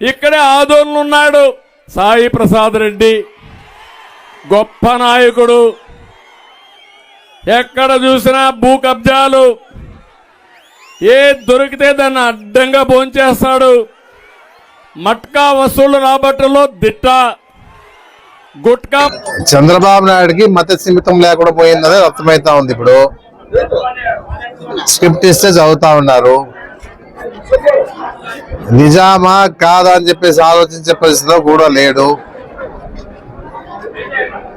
ఇక్కడే ఆదోళన ఉన్నాడు సాయి ప్రసాద్ రెడ్డి. గొప్ప నాయకుడు. ఎక్కడ చూసినా భూ కబ్జాలు. ఏ దొరికితే దాన్ని అడ్డంగా భోంచేస్తాడు. మట్కా వసూళ్ళు రాబట్టలో దిట్ట. గుట్కా చంద్రబాబు నాయుడుకి మత సీమితం లేకుండా పోయిందనేది అర్థమవుతా ఉంది ఇప్పుడు. స్క్రిప్ట్ ఇస్తే చదువుతా ఉన్నారు. నిజామా కాదా అని చెప్పేసి ఆలోచించే పరిస్థితిలో కూడా లేడు.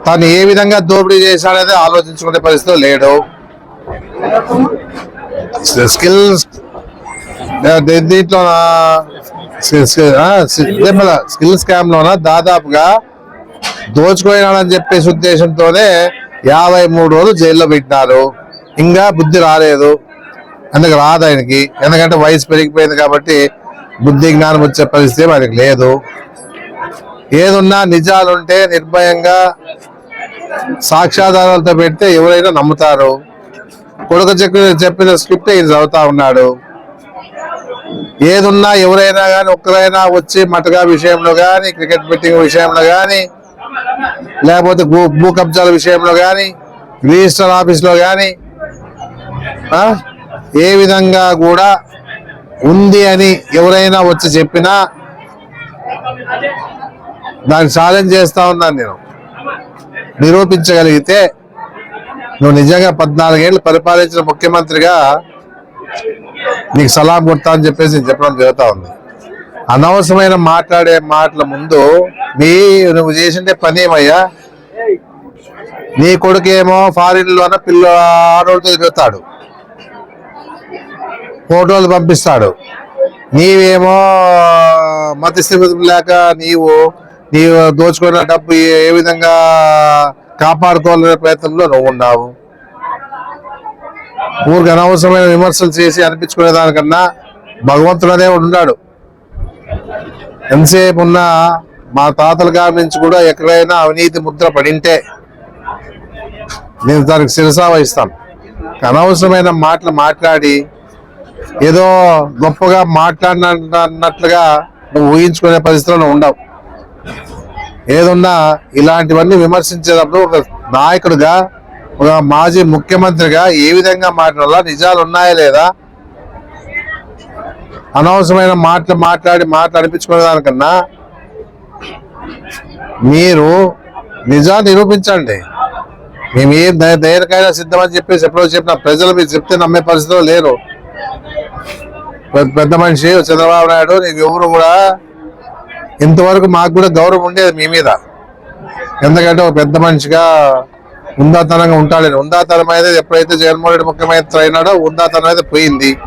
తను ఏ విధంగా దోపిడీ చేశాడనేది ఆలోచించుకునే పరిస్థితిలో లేడు. స్కిల్స్ దీంట్లో స్కిల్ స్కామ్ లోన దాదాపుగా దోచుకోయినాడని చెప్పేసి ఉద్దేశంతోనే యాభై మూడు రోజులు జైల్లో పెట్టినారు. ఇంకా బుద్ధి రాలేదు. అందుకు రాదు ఆయనకి. ఎందుకంటే వయసు పెరిగిపోయింది కాబట్టి బుద్ధి జ్ఞానం వచ్చే పరిస్థితి ఆయనకి లేదు. ఏదున్నా నిజాలుంటే నిర్భయంగా సాక్ష్యాధారాలతో పెడితే ఎవరైనా నమ్ముతారు. కొడుకు చెప్పిన చెప్పిన స్క్రిప్ట్ ఈయన చదువుతా ఉన్నాడు. ఏదున్నా ఎవరైనా కానీ ఒక్కరైనా వచ్చి మటగా విషయంలో కానీ క్రికెట్ బెట్టింగ్ విషయంలో కానీ లేకపోతే భూ భూ కబ్జాల విషయంలో కానీ రిజిస్టర్ ఆఫీస్లో కానీ ఏ విధంగా కూడా ఉంది అని ఎవరైనా వచ్చి చెప్పినా దాన్ని ఛాలెంజ్ చేస్తా ఉన్నాను నేను. నిరూపించగలిగితే నువ్వు నిజంగా పద్నాలుగేళ్ళు పరిపాలించిన ముఖ్యమంత్రిగా నీకు సలాం కొడతా అని చెప్పేసి నేను చెప్పడం జరుగుతూ ఉంది. అనవసరమైన మాట్లాడే మాటల ముందు మీ నువ్వు చేసిండే పని ఏమయ్యా? నీ కొడుకేమో ఫారిన్లోన పిల్ల ఆడోళ్ళతో తిరుగుతాడు. ఫోటోలు పంపిస్తాడు. నీవేమో మత లేక నీవు నీవు దోచుకున్న డబ్బు ఏ- విధంగా కాపాడుకోవాలనే ప్రయత్నంలో నువ్వు ఉన్నావు. ఊరికి అనవసరమైన విమర్శలు చేసి అనిపించుకునే దానికన్నా భగవంతుడు ఉన్నాడు ఎంతసేపు ఉన్న మా తాతల గారి నుంచి కూడా ఎక్కడైనా అవినీతి ముద్ర పడింటే నేను దానికి శిరసా వహిస్తాను అనవసరమైన మాటలు మాట్లాడి ఏదో గొప్పగా మాట్లాడినట్లుగా నువ్వు ఊహించుకునే పరిస్థితుల్లో ఉండవు. ఏదున్నా ఇలాంటివన్నీ విమర్శించేటప్పుడు ఒక నాయకుడిగా ఒక మాజీ ముఖ్యమంత్రిగా ఏ విధంగా మాట్లాడాలా నిజాలు ఉన్నాయా లేదా? అనవసరమైన మాటలు మాట్లాడి మాటలు అనిపించుకునే దానికన్నా మీరు నిజాన్ని నిరూపించండి. మేము ఏం దేనికైనా సిద్ధమని చెప్పేసి ఎప్పుడో చెప్పిన ప్రజలు మీరు చెప్తే నమ్మే పరిస్థితిలో లేరు. పెద్ద- పెద్ద మనిషి చంద్రబాబు నాయుడు నీకు ఎవరు కూడా ఇంతవరకు మాకు కూడా గౌరవం ఉండేది మీ మీద. ఎందుకంటే ఒక పెద్ద మనిషిగా ఉందాతనంగా ఉంటాడు. ఉందాతనం అయితే ఎప్పుడైతే జగన్మోహన్ రెడ్డి ముఖ్యమంత్రి అయినాడో ఉందాతనం అయితే పోయింది.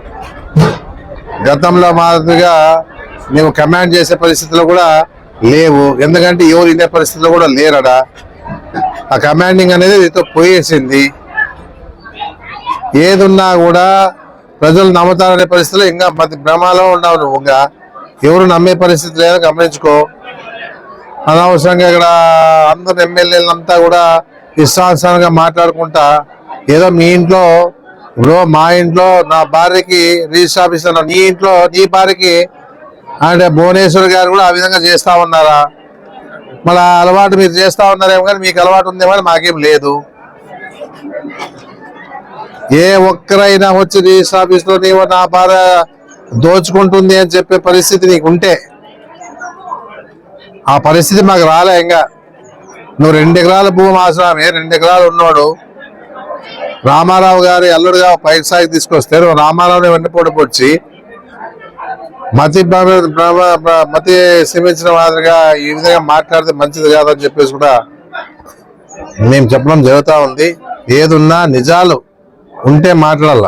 గతంలో మాదిరిగా నువ్వు కమాండ్ చేసే పరిస్థితులు కూడా లేవు. ఎందుకంటే ఎవరు వినే పరిస్థితులు కూడా లేరడా ఆ కమాండింగ్ అనేది దీంతో పోయేసింది. ఏదున్నా కూడా ప్రజలు నమ్ముతారనే పరిస్థితిలో ఇంకా ప్రతి భ్రమలో ఉన్నావు నువ్వు ఇంకా. ఎవరు నమ్మే పరిస్థితి లేదని గమనించుకో. అనవసరంగా ఇక్కడ అందరు ఎమ్మెల్యేలంతా కూడా ఇష్టానుసారంగా మాట్లాడుకుంటా. ఏదో మీ ఇంట్లో ఇప్పుడు మా ఇంట్లో నా భార్యకి రిజిస్టర్ ఆఫీస్ నీ ఇంట్లో నీ భార్యకి అంటే భువనేశ్వర్ గారు కూడా ఆ విధంగా చేస్తా ఉన్నారా? మళ్ళీ అలవాటు మీరు చేస్తా ఉన్నారేమో కానీ మీకు అలవాటు ఉందేమో అని మాకేం లేదు. ఏ ఒక్కరైనా వచ్చి రిజిస్టర్ ఆఫీస్లో నీవు నా భార్య దోచుకుంటుంది అని చెప్పే పరిస్థితి నీకు ఉంటే ఆ పరిస్థితి మాకు రాలే ఇంకా. నువ్వు రెండు ఎకరాల భూమి ఆశ్రమే రెండు ఎకరాలు ఉన్నాడు రామారావు గారి అల్లుడుగా పైకి సాగి తీసుకొస్తే నువ్వు రామారావుని వెంటపోటు పొడిచి మతి మతి శ్రమించిన మాదిరిగా ఈ విధంగా మాట్లాడితే మంచిది కాదని చెప్పేసి కూడా మేము చెప్పడం జరుగుతూ ఉంది. ఏదున్నా నిజాలు ఉంటే మాట్లాడాల.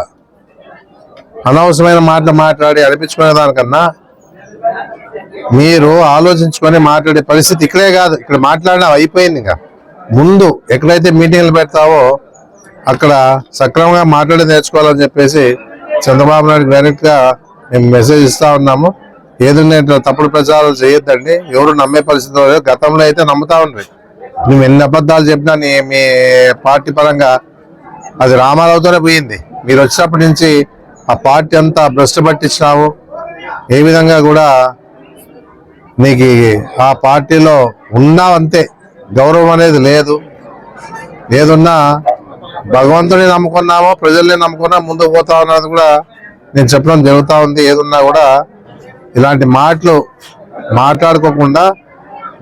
అనవసరమైన మాటలు మాట్లాడి అనిపించుకునే దానికన్నా మీరు ఆలోచించుకొని మాట్లాడే పరిస్థితి ఇక్కడే కాదు. ఇక్కడ మాట్లాడిన అయిపోయింది ఇంకా. ముందు ఎక్కడైతే మీటింగ్లు పెడతావో అక్కడ సక్రమంగా మాట్లాడి నేర్చుకోవాలని చెప్పేసి చంద్రబాబు నాయుడు డైరెక్ట్గా మేము మెసేజ్ ఇస్తా ఉన్నాము. ఏదైనా ఇట్లా తప్పుడు ప్రచారాలు చేయొద్దండి. ఎవరు నమ్మే పరిస్థితి లేదు. గతంలో అయితే నమ్ముతా ఉండ్రి. నువ్వు ఎన్ని అబద్ధాలు చెప్పినా నీ మీ పార్టీ పరంగా అది రామారావుతోనే పోయింది. మీరు వచ్చినప్పటి నుంచి ఆ పార్టీ అంతా భ్రష్టు పట్టించినావు. ఏ విధంగా కూడా నీకు ఆ పార్టీలో ఉన్నావంతే. గౌరవం అనేది లేదు. ఏదున్నా భగవంతుని నమ్ముకున్నామో ప్రజల్ని నమ్ముకున్నా ముందుకు పోతా ఉన్నది కూడా నేను చెప్పడం జరుగుతూ ఉంది. ఏదున్నా కూడా ఇలాంటి మాటలు మాట్లాడుకోకుండా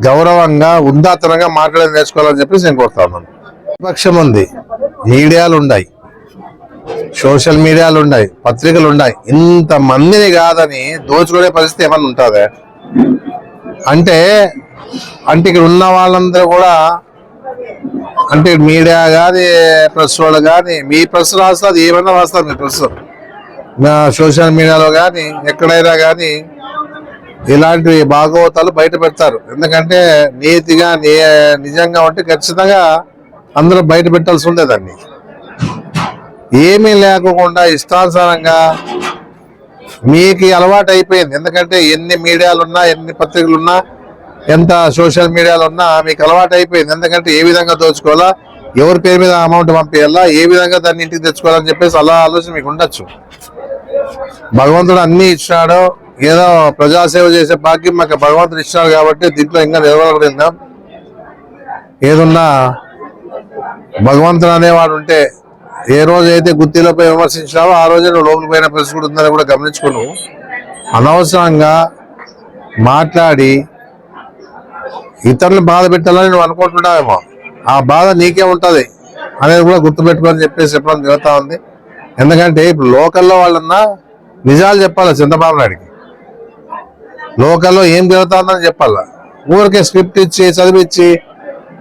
గౌరవంగా ఉందాతనంగా మాట్లాడేది నేర్చుకోవాలని చెప్పేసి నేను కోరుతా ఉన్నాను. విపక్షం ఉంది. మీడియాలు ఉన్నాయి సోషల్ మీడియాలు ఉన్నాయి పత్రికలు ఉన్నాయి ఇంత మందిని కాదని దోచుకునే పరిస్థితి ఏమన్నా ఉంటుందా? అంటే అంటే ఇక్కడ ఉన్న వాళ్ళందరూ కూడా అంటే మీడియా కానీ ప్రెస్ వాళ్ళు కానీ మీ ప్రెస్ రాస్తారు ఏమైనా రాస్తారు మీ ప్రెస్? నా సోషల్ మీడియాలో కానీ ఎక్కడైనా కానీ ఇలాంటి భాగవతాలు బయట పెడతారు. ఎందుకంటే నీతిగా నిజంగా ఉంటే ఖచ్చితంగా అందరూ బయట పెట్టాల్సి ఉండేదాన్ని ఏమీ లేకుండా ఇష్టానుసారంగా మీకు అలవాటు అయిపోయింది. ఎందుకంటే ఎన్ని మీడియాలు ఉన్నా ఎన్ని పత్రికలు ఉన్నా ఎంత సోషల్ మీడియాలు ఉన్నా మీకు అలవాటు అయిపోయింది. ఎందుకంటే ఏ విధంగా దోచుకోవాలా ఎవరి పేరు మీద అమౌంట్ పంపించాలా ఏ విధంగా దాన్ని ఇంటికి తెచ్చుకోవాలని చెప్పేసి అలా ఆలోచన మీకు ఉండొచ్చు. భగవంతుడు అన్ని ఇచ్చినాడు. ఏదో ప్రజాసేవ చేసే భాగ్యం మాకు భగవంతుడు ఇచ్చినాడు కాబట్టి దీంట్లో ఇంకా నిలవగలిగిందాం ఏదున్నా భగవంతుడు అనేవాడు ఉంటే ఏ రోజైతే గుత్తిలపై గుత్తిలోపై విమర్శించినావో ఆ రోజే నువ్వు లోపలికి పోయిన పరిస్థితి కూడా ఉందని కూడా గమనించుకును అనవసరంగా మాట్లాడి ఇతరులను బాధ పెట్టాలని నువ్వు అనుకుంటున్నావేమో. ఆ బాధ నీకే ఉంటుంది అనేది కూడా గుర్తుపెట్టుకొని చెప్పేసి చెప్పడం జరుగుతూ ఉంది. ఎందుకంటే ఇప్పుడు లోకల్లో వాళ్ళన్నా నిజాలు చెప్పాలి చంద్రబాబు నాయుడికి? లోకల్లో ఏం జరుగుతుందని చెప్పాలా? ఊరికే స్క్రిప్ట్ ఇచ్చి చదివిచ్చి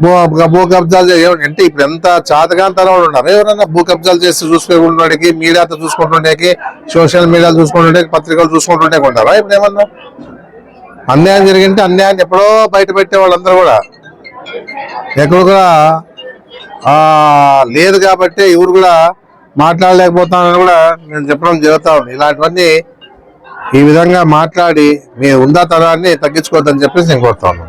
భూ కబ్జాలు అంటే ఇప్పుడు ఎంత చాతకాంతరం వాళ్ళు ఉన్నారు. ఎవరైనా భూ కబ్జాలు చేసి చూసుకుంటున్నాడికి మీడియాతో చూసుకుంటుండేకి సోషల్ మీడియాలు చూసుకుంటుండే పత్రికలు చూసుకుంటుండే ఉంటారా ఇప్పుడు ఏమన్నా? అన్యాయం జరిగింటే అన్యాయాన్ని ఎప్పుడో బయట పెట్టే వాళ్ళందరూ కూడా. ఎక్కడ కూడా లేదు కాబట్టి ఎవరు కూడా మాట్లాడలేకపోతానని కూడా నేను చెప్పడం జరుగుతా ఉంది. ఇలాంటివన్నీ ఈ విధంగా మాట్లాడి మీ ఉందాతనాన్ని తగ్గించుకోవద్దని చెప్పేసి నేను కోరుతాను